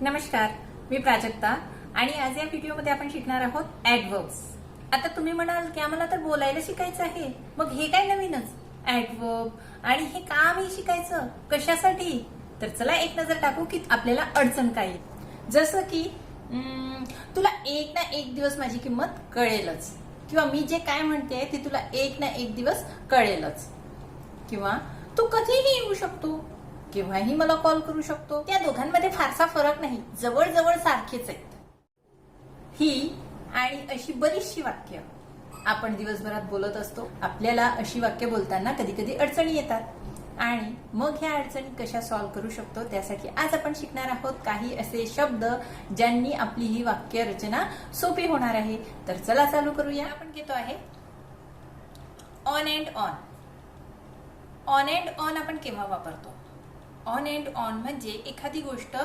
नमस्कार मी प्राजक्ता आणि आज या व्हिडिओमध्ये आपण शिकणार आहोत ऍडवर्ब्स आता तुम्ही म्हणाल की आम्हाला तर बोलायला शिकायचं आहे. मग हे काय नवीनच? ऍडवर्ब आणि हे का आम्ही शिकायचं? कशासाठी? तर चला एक नजर टाकू की आपल्याला अडचण काय आहे. जसं की तुला एक ना एक दिवस माझी किंमत कळेलच. किंवा मी जे काय म्हणते ते तुला एक ना एक दिवस कळेलच. किंवा तू कधीही येऊ शकतो. केव्हाही मला कॉल करू शकतो. त्या दोघांमध्ये फारसा फरक नाही. जवळजवळ सारखेच आहेत. ही आणि अशी बरीचशी वाक्य आपण दिवसभरात बोलत असतो. आपल्याला अशी वाक्य बोलताना कधी कधी अडचणी येतात. आणि मग ह्या अडचणी कशा सॉल्व्ह करू शकतो त्यासाठी आज आपण शिकणार आहोत काही असे शब्द ज्यांनी आपली ही वाक्य रचना सोपी होणार आहे. तर चला चालू करूया. आपण घेतो आहे. On and on on and on आपण केव्हा वापरतो? ऑन अँड ऑन म्हणजे एखादी गोष्ट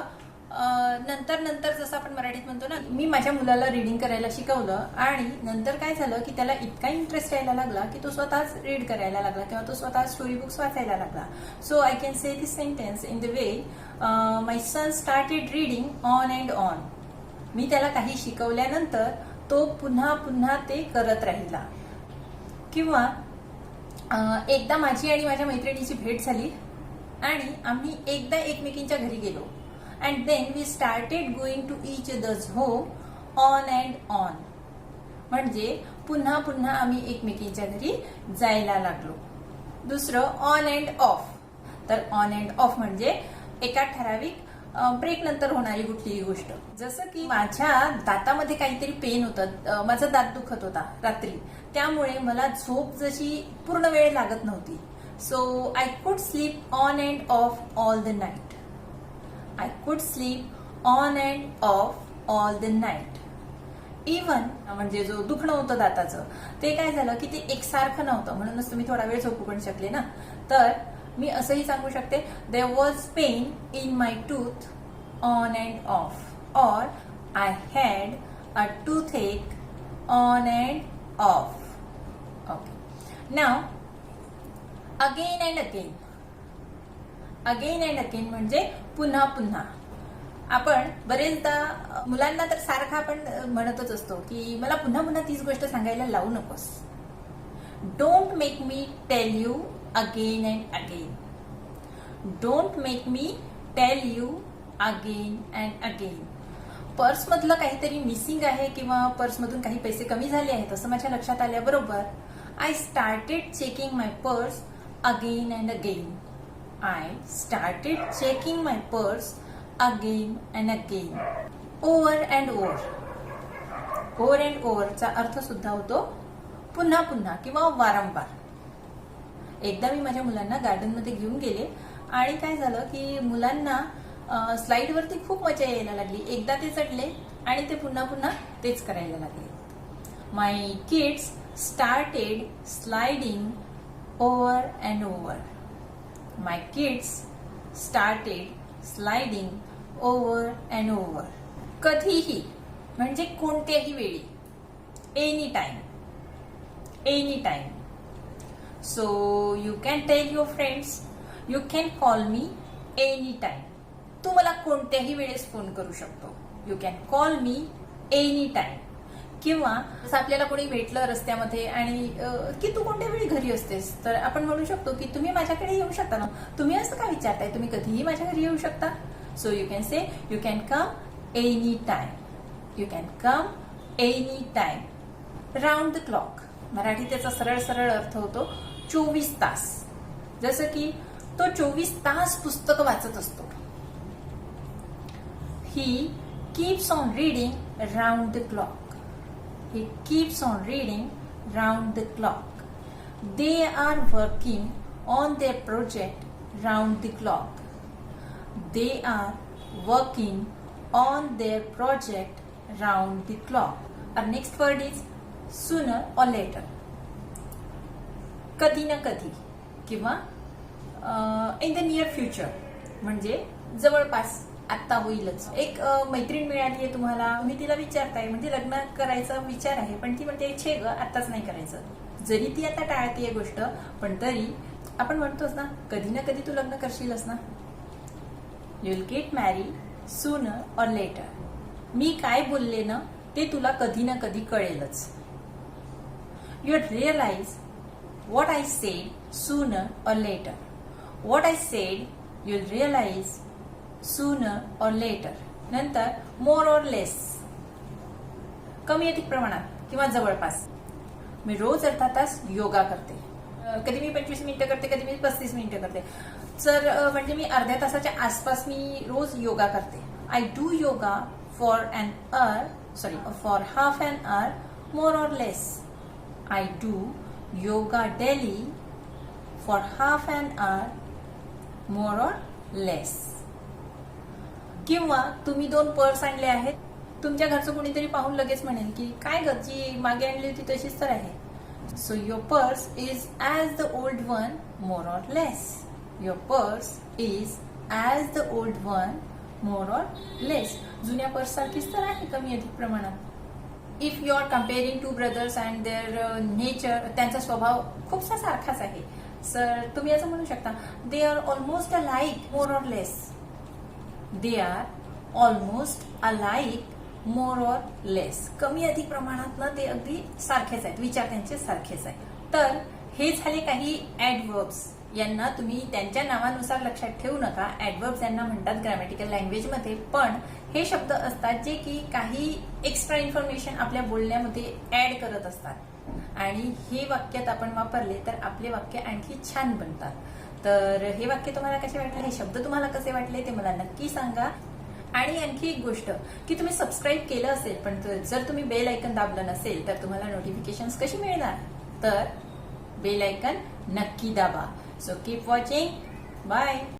नंतर नंतर जसं आपण मराठीत म्हणतो ना मी माझ्या मुलाला रिडिंग करायला शिकवलं आणि नंतर काय झालं की त्याला इतका इंटरेस्ट यायला लागला की तो स्वतःच रीड करायला लागला किंवा तो स्वतः स्टोरी बुक्स वाचायला लागला. So I can say this sentence in the way my son started reading on and on मी त्याला काही शिकवल्यानंतर तो पुन्हा पुन्हा ते करत राहिला. किंवा एकदा माझी आणि माझ्या मैत्रिणीची भेट झाली आणि आम्ही एकदा एकमेकींच्या घरी गेलो. And then we started going to each others home on and on म्हणजे पुन्हा पुन्हा आम्ही एकमेकींच्या घरी जायला लागलो. दुसरं ऑन अँड ऑफ तर ऑन अँड ऑफ म्हणजे एका ठराविक ब्रेक नंतर होणारी कुठलीही गोष्ट. जसं की माझ्या दातामध्ये काहीतरी पेन होतं. माझा दात दुखत होता रात्री. त्यामुळे मला झोप जशी पूर्ण वेळ लागत नव्हती. So I could sleep on and off all the night I could sleep on and off all the night even म्हणजे जो दुखणं होतं दाताचं ते काय झालं की ते एकसारखं नव्हतं. म्हणूनच तुम्ही थोडा वेळ झोपू पण शकले ना. तर मी असंही सांगू शकते there was pain in my tooth on and off or I had a tooth ache on and off okay now again and again again and again म्हणजे पुन्हा पुन्हा. आपण बरेचदा मुलांना तर सारखा आपण म्हणतच असतो की मला पुन्हा पुन्हा तीच गोष्ट सांगायला लावू नकोस. Don't make me tell you again and again don't make me tell you again and again पर्समधलं काहीतरी मिसिंग आहे किंवा पर्समधून काही पैसे कमी झाले आहेत असं माझ्या लक्षात आल्याबरोबर I started checking my purse again and again I started checking my purse again and again over and over over and ओव्हरचा अर्थ सुद्धा होतो पुन्हा पुन्हा किंवा वारंवार. एकदा मी माझ्या मुलांना गार्डनमध्ये घेऊन गेले आणि काय झालं की मुलांना स्लाईडवरती खूप मजा यायला लागली. एकदा ते चढले आणि ते पुन्हा पुन्हा तेच करायला लागले. My kids started sliding over and over my kids started sliding over and over कधीही म्हणजे कोणत्याही वेळी any time any time so you can tell your friends you can call me any time तू मला कोणत्याही वेळेस फोन करू शकतो. You can call me any time किंवा जसं आपल्याला कोणी भेटलं रस्त्यामध्ये आणि की तू कोणत्या वेळी घरी असतेस? तर आपण म्हणू शकतो की तुम्ही माझ्याकडे येऊ शकता ना. तुम्ही असं का विचारताय? तुम्ही कधीही माझ्या घरी येऊ शकता. So you can say you can come any time you can come any time round the clock Marathi त्याचा सरळ सरळ अर्थ होतो चोवीस तास. जसं की तो चोवीस तास पुस्तक वाचत असतो. He keeps on reading round the clock he keeps on reading round the clock they are working on their project round the clock they are working on their project round the clock our next word is sooner or later कधी ना कधी किंवा in the near future म्हणजे जवळपास आत्ता होईलच. एक मैत्रीण मिळाली आहे तुम्हाला मी तिला विचारताय म्हणजे लग्न करायचा विचार आहे पण ती म्हणते छे ग आत्ताच नाही करायचं. जरी ती आता टाळते गोष्ट पण तरी आपण म्हणतोच ना कधी ना कधी तू लग्न करशीलच ना. You'll get marry soon or later मी काय बोलले ना ते तुला कधी ना कधी कळेलच. You'd realize what I said sooner or later. What I said, you'll realize sooner or later. नंतर more or less. कमी अधिक प्रमाणात किंवा जवळपास मी रोज अर्धा तास योगा करते कधी मी पंचवीस मिनिटं करते कधी मी पस्तीस मिनिटं करते तर म्हणजे मी अर्ध्या तासाच्या आसपास मी रोज योगा करते I do yoga for an hour sorry for half an hour more or less I do yoga daily for half an hour more or less. किंवा तुम्ही दोन पर्स आणले आहेत तुमच्या घरचं कोणीतरी पाहून लगेच म्हणेल की काय ग जी मागे आणली होती तशीच तर आहे. So your purse is as the old one more or less your purse is as the old one more or less जुन्या पर्स सारखीच तर आहे कमी अधिक प्रमाणात. If you are comparing to brothers and their nature त्यांचा स्वभाव खूपसा सारखाच आहे. सर तुम्ही असं म्हणू शकता they are almost a like more or less they are almost a like more or less कमी अधिक प्रमाणात ना ते अगदी सारखेच आहेत विचार त्यांचे सारखेच आहेत. तर हे झाले काही ऍडवर्ब्स यांना तुम्ही त्यांच्या नावानुसार लक्षात ठेवू नका. ऍडवर्ब्स यांना म्हणतात ग्रॅमॅटिकल लँग्वेजमध्ये पण हे शब्द असतात जे की काही एक्स्ट्रा इन्फॉर्मेशन आपल्या बोलण्यामध्ये ऍड करत असतात. आणि हे वाक्यात आपण वापरले तर आपले वाक्य आणखी छान बनतात. तर हे वाक्य तुम्हाला कसे वाटले? हे शब्द तुम्हाला कसे वाटले? ते मला नक्की सांगा. आणि आणखी एक गोष्ट की तुम्ही सबस्क्राईब केलं असेल पण जर तुम्ही बेल ऐकन दाबलं नसेल तर तुम्हाला नोटिफिकेशन कशी मिळणार? तर बेल ऐकन नक्की दाबा. So keep watching. Bye.